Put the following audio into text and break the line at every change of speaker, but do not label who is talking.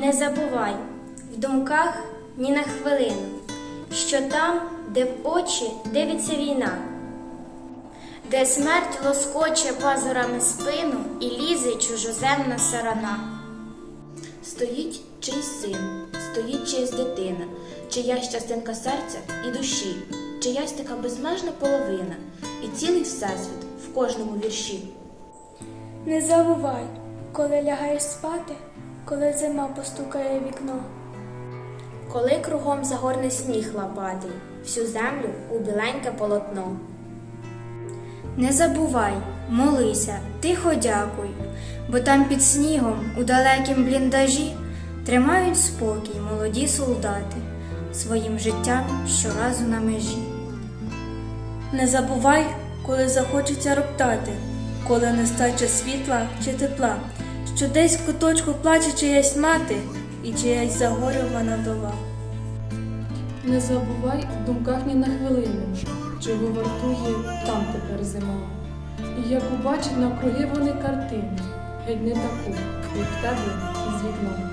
Не забувай в думках ні на хвилину, що там, де в очі дивиться війна, де смерть лоскоче пазурами спину і лізе чужоземна сарана.
Стоїть чийсь син, стоїть чиясь дитина, чиясь частинка серця і душі, чиясь така безмежна половина, і цілий всесвіт в кожному вірші.
Не забувай, коли лягаєш спати, коли зима постукає вікно.
Коли кругом загорне сніг лопатий, всю землю у біленьке полотно. Не забувай, молися, тихо дякуй, бо там під снігом у далекім бліндажі тримають спокій молоді солдати своїм життям щоразу на межі.
Не забувай, коли захочеться роптати, коли нестача світла чи тепла, що десь в куточку плаче чиясь мати і чиясь загорювана дова.
Не забувай в думках ні на хвилину, чого вартує там тепер зима. І як побачить навкруги вони картину, геть не таку, як в тебе із вікном.